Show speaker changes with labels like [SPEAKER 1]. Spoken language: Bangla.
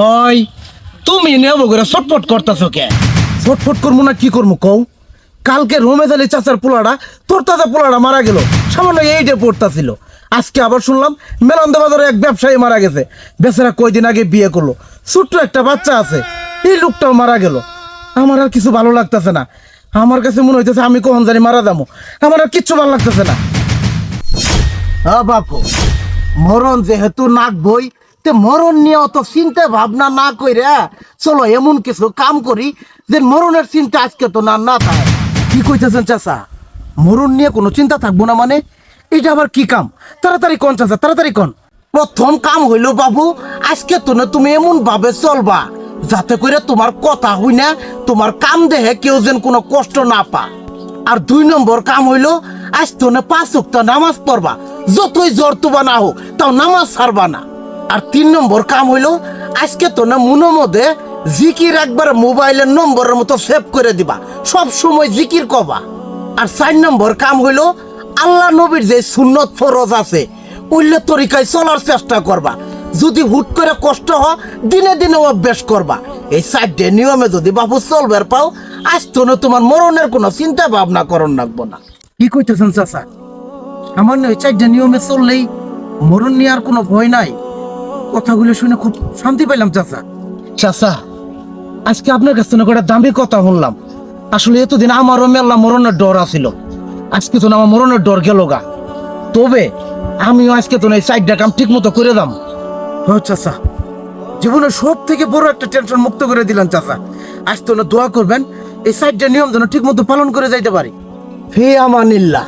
[SPEAKER 1] জামাই তুমি নেব করে ছটফট করতেছো কে?
[SPEAKER 2] ছটফট করব না কি করব কও? কালকে রোমেজ আলী চাচার পোলাটা তোর তাজা পোলাটা মারা গেল। সামান্য এইটে পড়তাছিল। আজকে আবার শুনলাম মেলন্দ বাজারে এক ব্যবসায়ী মারা গেছে। বেচারা কয়দিন আগে বিয়ে করল। ছোট্ট একটা বাচ্চা আছে এই লোকটাও মারা গেল। আমার আর কিছু ভালো লাগতেছে না। আমার কাছে মনে হইতেছে আমি কখন জানি মারা যাব। আমার আর কিচ্ছু ভালো লাগতেছে না। হ্যাঁ বাপু মরণ যেহেতু নাক বই তে মরণ নিয়ে অত চিন্তা ভাবনা না কইরা চলো এমন কিছু কাম করি যে মরণের চিন্তা আজকে তো না না থাকে। কি কইতেছেন চাচা? মরণ নিয়ে কোনো চিন্তা থাকব না মানে? এটা আবার কি কাম? তাড়াতাড়ি কোন চাচা, তাড়াতাড়ি কোন। প্রথম কাম হইল, বাবু, আজকে তো না তুমি এমন ভাবে চলবা, যাতে করে তোমার কথা হই না, তোমার কাম দেহে কেউ যেন কোনো কষ্ট না পা। আর দুই নম্বর কাম হইল, আজ তো না পাঁচ নামাজ পড়বা। যতই জ্বর তুবা না হোক, তাও নামাজ ছাড়বা না। আর তিন নম্বর কাম হইল, আজকে তো না মনে মধ্যে জিকির একবার মোবাইলের নম্বরের মতো সেভ করে দিবা। সব সময় জিকির কবা। আর চার নম্বর কাম হইল, আল্লাহ নবীর যে সুন্নত ফরজ আছে উল্লে তরিকায় চলার চেষ্টা করবা। যদি হুট করে কষ্ট হ দিনে দিনে অভ্যাস করবা। এই চারটে নিয়মে যদি বাবু চলবার পাও, আজ তো না তোমার মরণের কোনো চিন্তা ভাবনা করণ লাগবো না। কি কইতেছেন চাচা? সামান্য এই চারটে নিয়মে চললেই মরণ নিয়ে আর কোনো ভয় নাই। কথাগুলো শুনে খুব শান্তি পেলাম চাচা। চাচা আজকে আপনার কাছ থেকে একটা দামি কথা শুনলাম। আসলে এতদিন আমারও মেলা মরণের ডর আছিল। আজকে তো না আমার মরণের ডর গেল গা। তবে আমিও আজকে তো এই সাইডটা কাম ঠিক মতো করে দাম। চাচা। জীবনের সব থেকে বড় একটা টেনশন মুক্ত করে দিলাম চাচা। আজ তো না দোয়া করবেন এই সাইডটা নিয়ম যেন ঠিক মতো পালন করে যাইতে পারি। ফে আমানিল্লাহ।